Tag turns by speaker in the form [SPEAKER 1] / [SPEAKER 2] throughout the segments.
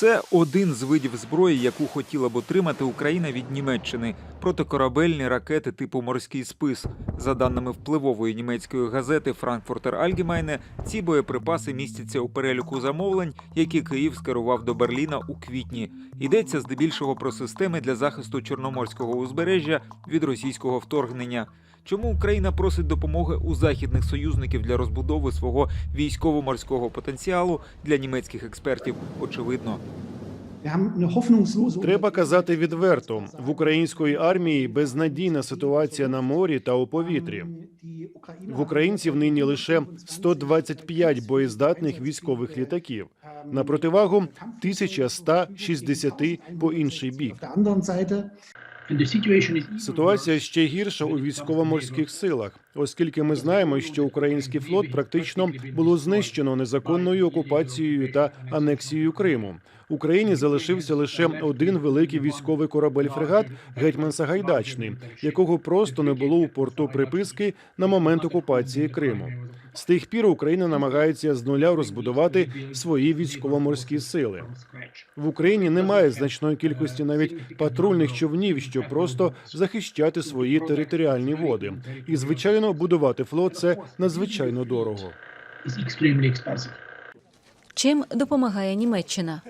[SPEAKER 1] Це один з видів зброї, яку хотіла б отримати Україна від Німеччини протикорабельні ракети типу морський спис. За даними впливової німецької газети Frankfurter Allgemeine, ці боєприпаси містяться у переліку замовлень, які Київ скерував до Берліна у квітні. Йдеться здебільшого про системи для захисту чорноморського узбережжя від російського вторгнення. Чому Україна просить допомоги у західних союзників для розбудови свого військово-морського потенціалу для німецьких експертів? Очевидно.
[SPEAKER 2] Треба казати відверто: в української армії безнадійна ситуація на морі та у повітрі. В українців нині лише 125 боєздатних військових літаків на противагу 1160 по інший бік. Ситуація ще гірша у військово-морських силах, оскільки ми знаємо, що український флот практично було знищено незаконною окупацією та анексією Криму. Україні залишився лише один великий військовий корабель-фрегат Гетьман Сагайдачний, якого просто не було у порту приписки на момент окупації Криму. З тих пір Україна намагається з нуля розбудувати свої військово-морські сили. В Україні немає значної кількості навіть патрульних човнів, щоб просто захищати свої територіальні води. І звичайно, будувати флот це надзвичайно дорого.
[SPEAKER 3] Чим допомагає Німеччина?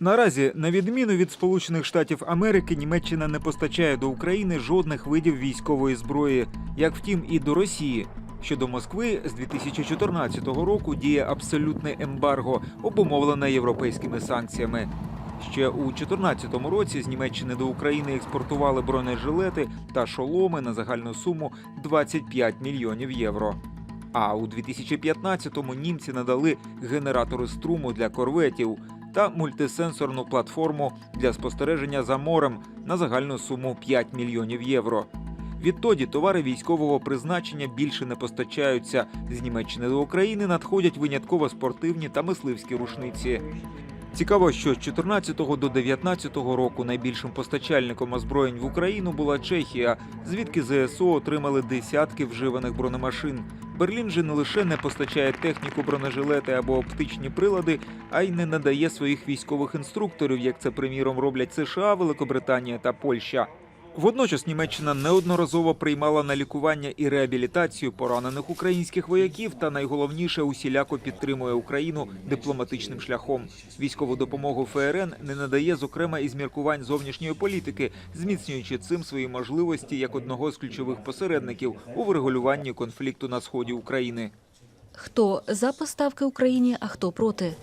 [SPEAKER 1] Наразі, на відміну від Сполучених Штатів Америки, Німеччина не постачає до України жодних видів військової зброї, як втім і до Росії. Щодо Москви з 2014 року діє абсолютне ембарго, обумовлене європейськими санкціями. Ще у 2014 році з Німеччини до України експортували бронежилети та шоломи на загальну суму 25 мільйонів євро. А у 2015-му німці надали генератори струму для корветів та мультисенсорну платформу для спостереження за морем на загальну суму 5 мільйонів євро. Відтоді товари військового призначення більше не постачаються. З Німеччини до України надходять винятково спортивні та мисливські рушниці. Цікаво, що з 14 до 19 року найбільшим постачальником озброєнь в Україну була Чехія, звідки ЗСУ отримали десятки вживаних бронемашин. Берлін же не лише не постачає техніку, бронежилети або оптичні прилади, а й не надає своїх військових інструкторів, як це приміром роблять США, Великобританія та Польща. Водночас Німеччина неодноразово приймала на лікування і реабілітацію поранених українських вояків та найголовніше усіляко підтримує Україну дипломатичним шляхом. Військову допомогу ФРН не надає, зокрема, із міркувань зовнішньої політики, зміцнюючи цим свої можливості як одного з ключових посередників у врегулюванні конфлікту на сході України.
[SPEAKER 3] Хто за поставки Україні, а хто проти?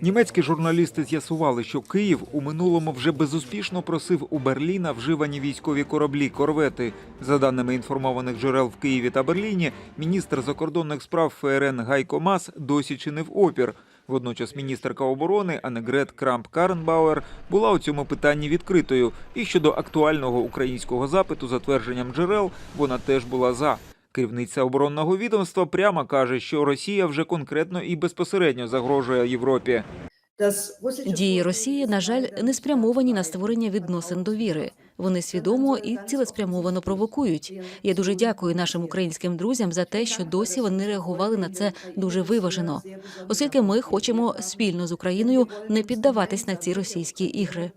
[SPEAKER 1] Німецькі журналісти з'ясували, що Київ у минулому вже безуспішно просив у Берліна вживані військові кораблі корвети. За даними інформованих джерел в Києві та Берліні, міністр закордонних справ ФРН Гайко Мас досі чинив опір. Водночас міністерка оборони Анегрет Крамп Каренбауер була у цьому питанні відкритою. І щодо актуального українського запиту, за твердженням джерел, вона теж була за. Керівниця оборонного відомства прямо каже, що Росія вже конкретно і безпосередньо загрожує Європі.
[SPEAKER 3] Дії Росії, на жаль, не спрямовані на створення відносин довіри. Вони свідомо і цілеспрямовано провокують. Я дуже дякую нашим українським друзям за те, що досі вони реагували на це дуже виважено, оскільки ми хочемо спільно з Україною не піддаватись на ці російські ігри.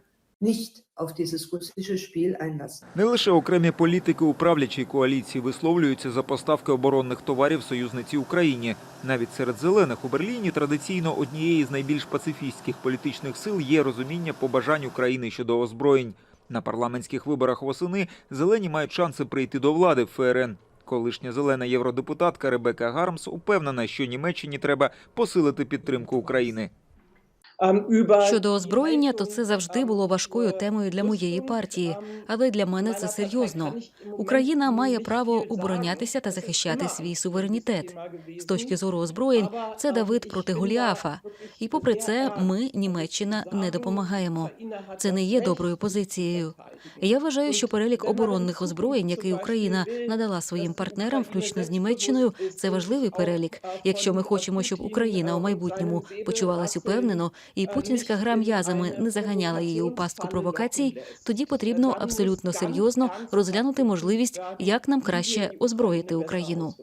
[SPEAKER 1] Не лише окремі політики у правлячій коаліції висловлюються за поставки оборонних товарів союзниці Україні. Навіть серед зелених у Берліні традиційно однією з найбільш пацифістських політичних сил є розуміння побажань України щодо озброєнь. На парламентських виборах восени зелені мають шанси прийти до влади в ФРН. Колишня зелена євродепутатка Ребека Гармс упевнена, що Німеччині треба посилити підтримку України.
[SPEAKER 3] Щодо озброєння, то це завжди було важкою темою для моєї партії, але для мене це серйозно. Україна має право оборонятися та захищати свій суверенітет. З точки зору озброєнь, це Давид проти Голіафа. І попри це, ми, Німеччина, не допомагаємо. Це не є доброю позицією. Я вважаю, що перелік оборонних озброєнь, який Україна надала своїм партнерам, включно з Німеччиною, це важливий перелік. Якщо ми хочемо, щоб Україна у майбутньому почувалась упевнено, і путінська гра м'язами не заганяла її у пастку провокацій, тоді потрібно абсолютно серйозно розглянути можливість, як нам краще озброїти Україну.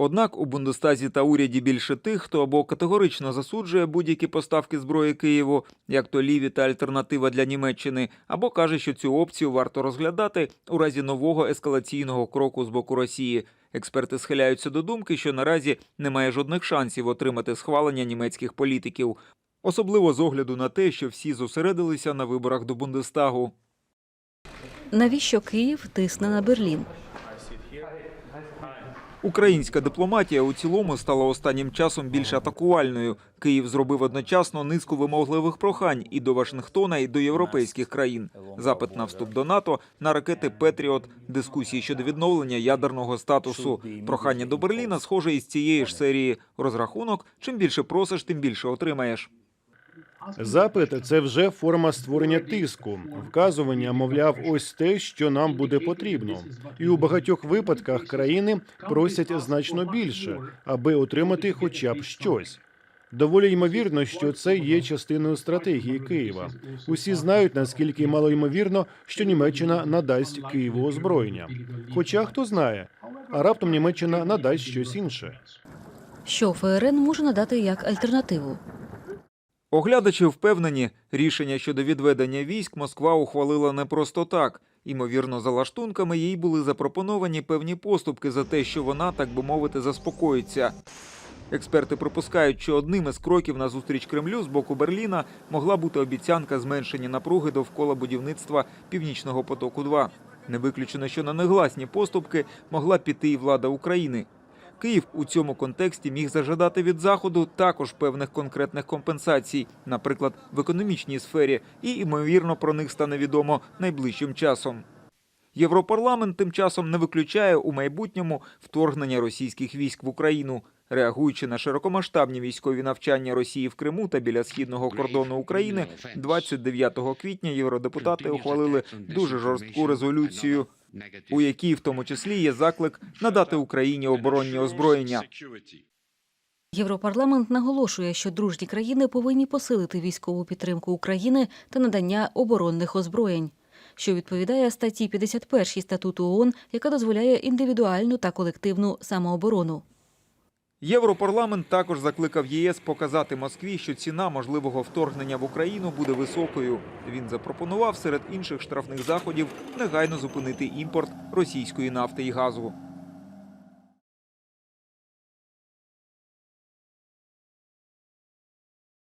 [SPEAKER 1] Однак у Бундестазі та уряді більше тих, хто або категорично засуджує будь-які поставки зброї Києву, як то ліві та альтернатива для Німеччини, або каже, що цю опцію варто розглядати у разі нового ескалаційного кроку з боку Росії. Експерти схиляються до думки, що наразі немає жодних шансів отримати схвалення німецьких політиків, особливо з огляду на те, що всі зосередилися на виборах до Бундестагу.
[SPEAKER 3] Навіщо Київ тисне на Берлін?
[SPEAKER 1] Українська дипломатія у цілому стала останнім часом більш атакувальною. Київ зробив одночасно низку вимогливих прохань і до Вашингтона, і до європейських країн. Запит на вступ до НАТО, на ракети Петріот, дискусії щодо відновлення ядерного статусу. Прохання до Берліна схоже із цієї ж серії. Розрахунок: чим більше просиш, тим більше отримаєш.
[SPEAKER 2] Запит це вже форма створення тиску, вказування, мовляв, ось те, що нам буде потрібно. І у багатьох випадках країни просять значно більше, аби отримати хоча б щось. Доволі ймовірно, що це є частиною стратегії Києва. Усі знають наскільки малоймовірно, що Німеччина надасть Києву озброєння. Хоча хто знає, а раптом Німеччина надасть щось інше.
[SPEAKER 3] Що ФРН може надати як альтернативу?
[SPEAKER 1] Оглядачі впевнені, рішення щодо відведення військ Москва ухвалила не просто так. Імовірно, за лаштунками їй були запропоновані певні поступки за те, що вона, так би мовити, заспокоїться. Експерти припускають, що одним із кроків на зустріч Кремлю з боку Берліна могла бути обіцянка зменшення напруги довкола будівництва Північного потоку. 2 не виключено, що на негласні поступки могла піти і влада України. Київ у цьому контексті міг зажадати від заходу також певних конкретних компенсацій, наприклад, в економічній сфері, і ймовірно про них стане відомо найближчим часом. Європарламент тим часом не виключає у майбутньому вторгнення російських військ в Україну. Реагуючи на широкомасштабні військові навчання Росії в Криму та біля східного кордону України, 29 квітня євродепутати ухвалили дуже жорстку резолюцію, у якій в тому числі є заклик надати Україні оборонні озброєння.
[SPEAKER 3] Європарламент наголошує, що дружні країни повинні посилити військову підтримку України та надання оборонних озброєнь, що відповідає статті 51 статуту ООН, яка дозволяє індивідуальну та колективну самооборону.
[SPEAKER 1] Європарламент також закликав ЄС показати Москві, що ціна можливого вторгнення в Україну буде високою. Він запропонував серед інших штрафних заходів негайно зупинити імпорт російської нафти і газу.